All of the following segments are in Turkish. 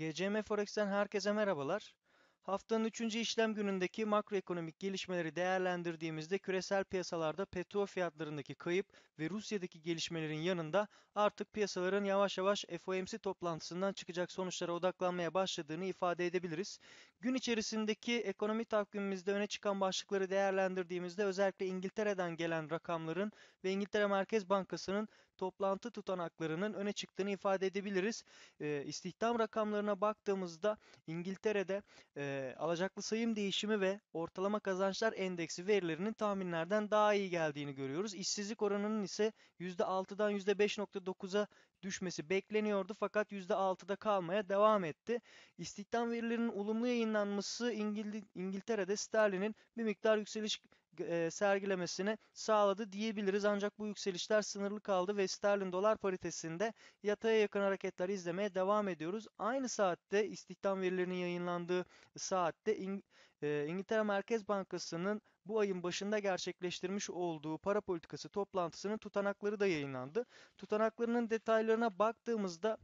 GCM Forex'ten herkese merhabalar. Haftanın 3. işlem günündeki makroekonomik gelişmeleri değerlendirdiğimizde küresel piyasalarda petrol fiyatlarındaki kayıp ve Rusya'daki gelişmelerin yanında artık piyasaların yavaş yavaş FOMC toplantısından çıkacak sonuçlara odaklanmaya başladığını ifade edebiliriz. Gün içerisindeki ekonomi takvimimizde öne çıkan başlıkları değerlendirdiğimizde özellikle İngiltere'den gelen rakamların ve İngiltere Merkez Bankası'nın toplantı tutanaklarının öne çıktığını ifade edebiliriz. E, istihdam rakamlarına baktığımızda İngiltere'de e, alacaklı sayım değişimi ve ortalama kazançlar endeksi verilerinin tahminlerden daha iyi geldiğini görüyoruz. İşsizlik oranının ise %6'dan %5.9'a düşmesi bekleniyordu fakat %6'da kalmaya devam etti. İstihdam verilerinin olumlu yayınlanması İngil İngiltere'de sterlinin bir miktar yükseliş e, sergilemesini sağladı diyebiliriz. Ancak bu yükselişler sınırlı kaldı ve sterlin dolar paritesinde yataya yakın hareketler izlemeye devam ediyoruz. Aynı saatte istihdam verilerinin yayınlandığı saatte İng e, İngiltere Merkez Bankası'nın bu ayın başında gerçekleştirmiş olduğu para politikası toplantısının tutanakları da yayınlandı. Tutanaklarının detaylarına baktığımızda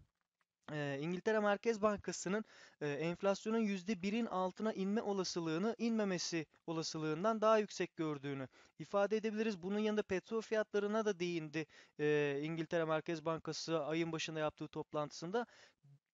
İngiltere Merkez Bankası'nın enflasyonun %1'in altına inme olasılığını inmemesi olasılığından daha yüksek gördüğünü ifade edebiliriz. Bunun yanında petrol fiyatlarına da değindi İngiltere Merkez Bankası ayın başında yaptığı toplantısında.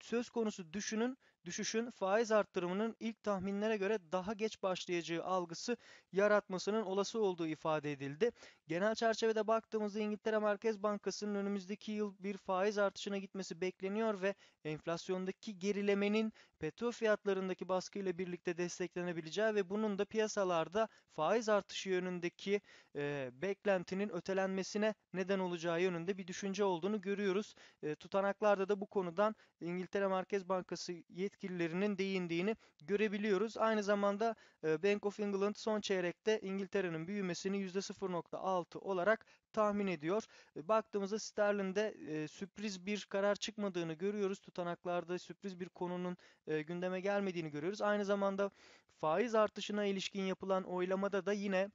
Söz konusu düşünün düşüşün faiz arttırımının ilk tahminlere göre daha geç başlayacağı algısı yaratmasının olası olduğu ifade edildi. Genel çerçevede baktığımızda İngiltere Merkez Bankası'nın önümüzdeki yıl bir faiz artışına gitmesi bekleniyor ve enflasyondaki gerilemenin petrol fiyatlarındaki baskıyla birlikte desteklenebileceği ve bunun da piyasalarda faiz artışı yönündeki e, beklentinin ötelenmesine neden olacağı yönünde bir düşünce olduğunu görüyoruz. E, tutanaklarda da bu konudan İngiltere Merkez Bankası yetkililerinin değindiğini görebiliyoruz. Aynı zamanda e, Bank of England son çeyrekte İngiltere'nin büyümesini %0.6 olarak tahmin ediyor. E, baktığımızda sterlinde e, sürpriz bir karar çıkmadığını görüyoruz. Tutanaklarda sürpriz bir konunun gündeme gelmediğini görüyoruz. Aynı zamanda faiz artışına ilişkin yapılan oylamada da yine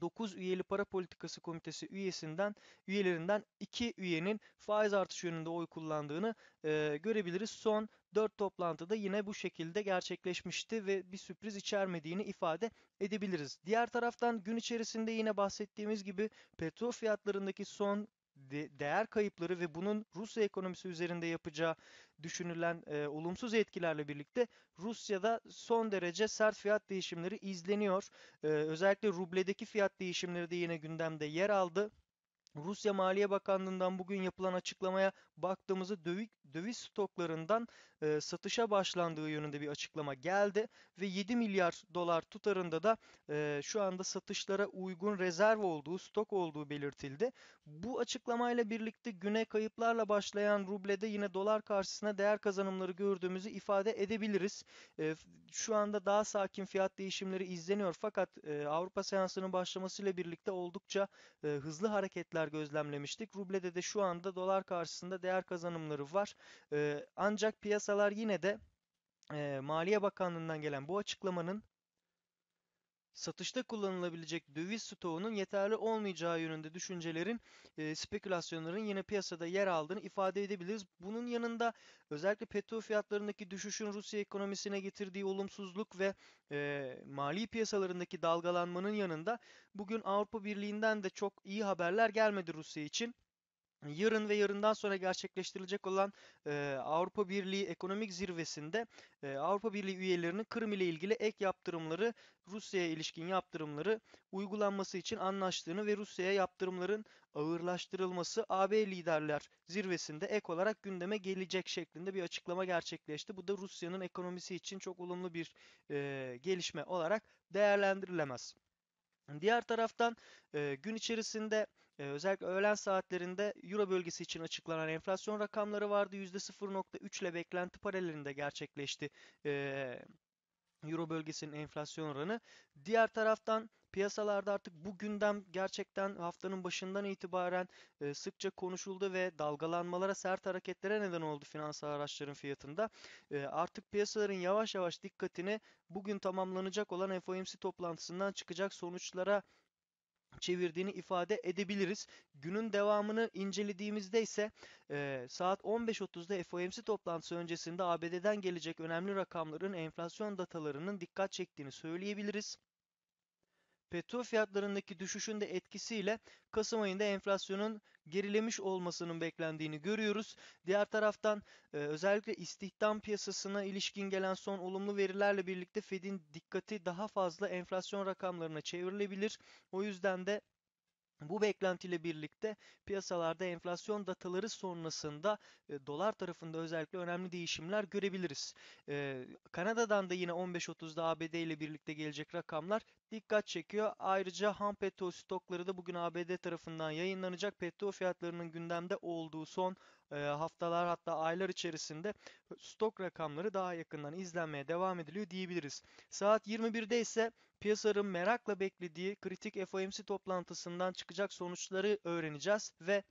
9 üyeli para politikası komitesi üyesinden üyelerinden 2 üyenin faiz artışı yönünde oy kullandığını e, görebiliriz. Son 4 toplantıda yine bu şekilde gerçekleşmişti ve bir sürpriz içermediğini ifade edebiliriz. Diğer taraftan gün içerisinde yine bahsettiğimiz gibi petrol fiyatlarındaki son de değer kayıpları ve bunun Rusya ekonomisi üzerinde yapacağı düşünülen e, olumsuz etkilerle birlikte Rusya'da son derece sert fiyat değişimleri izleniyor. E, özellikle rubledeki fiyat değişimleri de yine gündemde yer aldı. Rusya Maliye Bakanlığı'ndan bugün yapılan açıklamaya baktığımızda döviz, döviz stoklarından e, satışa başlandığı yönünde bir açıklama geldi ve 7 milyar dolar tutarında da e, şu anda satışlara uygun rezerv olduğu, stok olduğu belirtildi. Bu açıklamayla birlikte güne kayıplarla başlayan rublede yine dolar karşısında değer kazanımları gördüğümüzü ifade edebiliriz. E, şu anda daha sakin fiyat değişimleri izleniyor fakat e, Avrupa seansının başlamasıyla birlikte oldukça e, hızlı hareketler gözlemlemiştik. Rublede de şu anda dolar karşısında değer kazanımları var. E, ancak piyasalar yine de e, Maliye Bakanlığı'ndan gelen bu açıklamanın satışta kullanılabilecek döviz stoğunun yeterli olmayacağı yönünde düşüncelerin, e, spekülasyonların yine piyasada yer aldığını ifade edebiliriz. Bunun yanında özellikle petrol fiyatlarındaki düşüşün Rusya ekonomisine getirdiği olumsuzluk ve e, mali piyasalarındaki dalgalanmanın yanında bugün Avrupa Birliği'nden de çok iyi haberler gelmedi Rusya için. Yarın ve yarından sonra gerçekleştirilecek olan e, Avrupa Birliği Ekonomik Zirvesi'nde e, Avrupa Birliği üyelerinin Kırım ile ilgili ek yaptırımları, Rusya'ya ilişkin yaptırımları uygulanması için anlaştığını ve Rusya'ya yaptırımların ağırlaştırılması AB liderler zirvesinde ek olarak gündeme gelecek şeklinde bir açıklama gerçekleşti. Bu da Rusya'nın ekonomisi için çok olumlu bir e, gelişme olarak değerlendirilemez. Diğer taraftan e, gün içerisinde e, özellikle öğlen saatlerinde Euro bölgesi için açıklanan enflasyon rakamları vardı. %0.3 ile beklenti paralelinde gerçekleşti. E, Euro bölgesinin enflasyon oranı. Diğer taraftan piyasalarda artık bu gündem gerçekten haftanın başından itibaren e, sıkça konuşuldu ve dalgalanmalara, sert hareketlere neden oldu finansal araçların fiyatında. E, artık piyasaların yavaş yavaş dikkatini bugün tamamlanacak olan FOMC toplantısından çıkacak sonuçlara çevirdiğini ifade edebiliriz. Günün devamını incelediğimizde ise e, saat 15.30'da FOMC toplantısı öncesinde ABD'den gelecek önemli rakamların enflasyon datalarının dikkat çektiğini söyleyebiliriz. Petrol fiyatlarındaki düşüşün de etkisiyle Kasım ayında enflasyonun gerilemiş olmasının beklendiğini görüyoruz. Diğer taraftan e, özellikle istihdam piyasasına ilişkin gelen son olumlu verilerle birlikte Fed'in dikkati daha fazla enflasyon rakamlarına çevrilebilir. O yüzden de bu beklentiyle birlikte piyasalarda enflasyon dataları sonrasında e, dolar tarafında özellikle önemli değişimler görebiliriz. E, Kanada'dan da yine 15.30'da ABD ile birlikte gelecek rakamlar dikkat çekiyor. Ayrıca ham petrol stokları da bugün ABD tarafından yayınlanacak. Petrol fiyatlarının gündemde olduğu son haftalar hatta aylar içerisinde stok rakamları daha yakından izlenmeye devam ediliyor diyebiliriz. Saat 21'de ise piyasaların merakla beklediği kritik FOMC toplantısından çıkacak sonuçları öğreneceğiz ve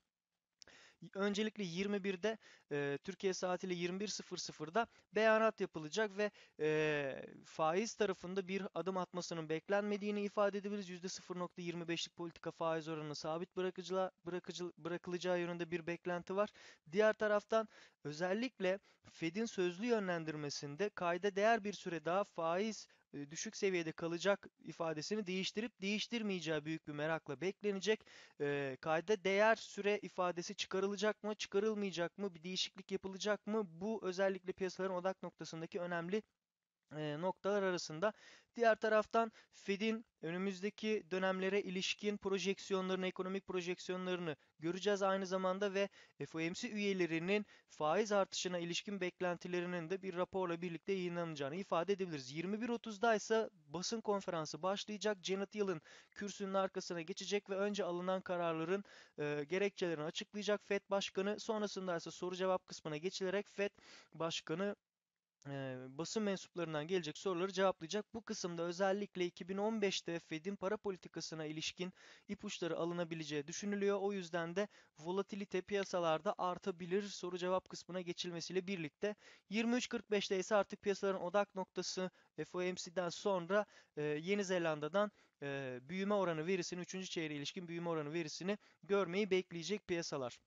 öncelikle 21'de e, Türkiye saatiyle 21.00'da beyanat yapılacak ve e, faiz tarafında bir adım atmasının beklenmediğini ifade edebiliriz. %0.25'lik politika faiz oranını sabit bırakıcıla, bırakıcı, bırakılacağı yönünde bir beklenti var. Diğer taraftan özellikle Fed'in sözlü yönlendirmesinde kayda değer bir süre daha faiz düşük seviyede kalacak ifadesini değiştirip değiştirmeyeceği büyük bir merakla beklenecek. E, kayda değer süre ifadesi çıkarılacak mı, çıkarılmayacak mı, bir değişiklik yapılacak mı? Bu özellikle piyasaların odak noktasındaki önemli e, noktalar arasında. Diğer taraftan Fed'in önümüzdeki dönemlere ilişkin projeksiyonlarını, ekonomik projeksiyonlarını göreceğiz aynı zamanda ve FOMC üyelerinin faiz artışına ilişkin beklentilerinin de bir raporla birlikte yayınlanacağını ifade edebiliriz. 21.30'da ise basın konferansı başlayacak. Janet Yellen kürsünün arkasına geçecek ve önce alınan kararların e, gerekçelerini açıklayacak FED Başkanı. Sonrasında ise soru cevap kısmına geçilerek FED Başkanı e, basın mensuplarından gelecek soruları cevaplayacak. Bu kısımda özellikle 2015'te Fed'in para politikasına ilişkin ipuçları alınabileceği düşünülüyor. O yüzden de volatilite piyasalarda artabilir soru cevap kısmına geçilmesiyle birlikte. 23.45'te ise artık piyasaların odak noktası FOMC'den sonra e, Yeni Zelanda'dan e, büyüme oranı verisini, 3. çeyreğe ilişkin büyüme oranı verisini görmeyi bekleyecek piyasalar.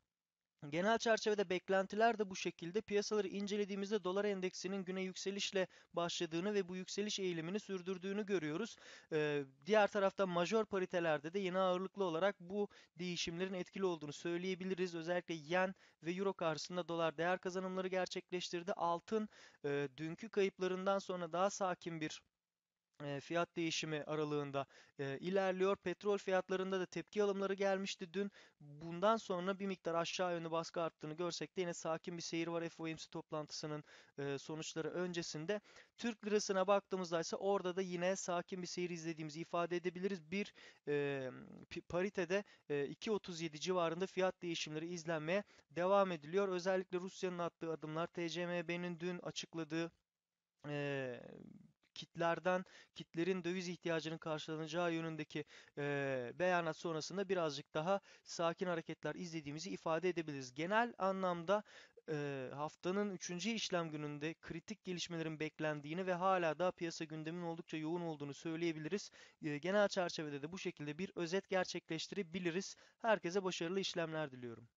Genel çerçevede beklentiler de bu şekilde. Piyasaları incelediğimizde dolar endeksinin güne yükselişle başladığını ve bu yükseliş eğilimini sürdürdüğünü görüyoruz. Ee, diğer taraftan majör paritelerde de yine ağırlıklı olarak bu değişimlerin etkili olduğunu söyleyebiliriz. Özellikle yen ve euro karşısında dolar değer kazanımları gerçekleştirdi. Altın e, dünkü kayıplarından sonra daha sakin bir fiyat değişimi aralığında ilerliyor. Petrol fiyatlarında da tepki alımları gelmişti dün. Bundan sonra bir miktar aşağı yönlü baskı arttığını görsek de yine sakin bir seyir var FOMC toplantısının sonuçları öncesinde. Türk lirasına baktığımızda ise orada da yine sakin bir seyir izlediğimizi ifade edebiliriz. Bir e, paritede e, 2.37 civarında fiyat değişimleri izlenmeye devam ediliyor. Özellikle Rusya'nın attığı adımlar, TCMB'nin dün açıkladığı e, kitlerden kitlerin döviz ihtiyacının karşılanacağı yönündeki e, beyanat sonrasında birazcık daha sakin hareketler izlediğimizi ifade edebiliriz. Genel anlamda e, haftanın 3. işlem gününde kritik gelişmelerin beklendiğini ve hala da piyasa gündemin oldukça yoğun olduğunu söyleyebiliriz. E, genel çerçevede de bu şekilde bir özet gerçekleştirebiliriz. Herkese başarılı işlemler diliyorum.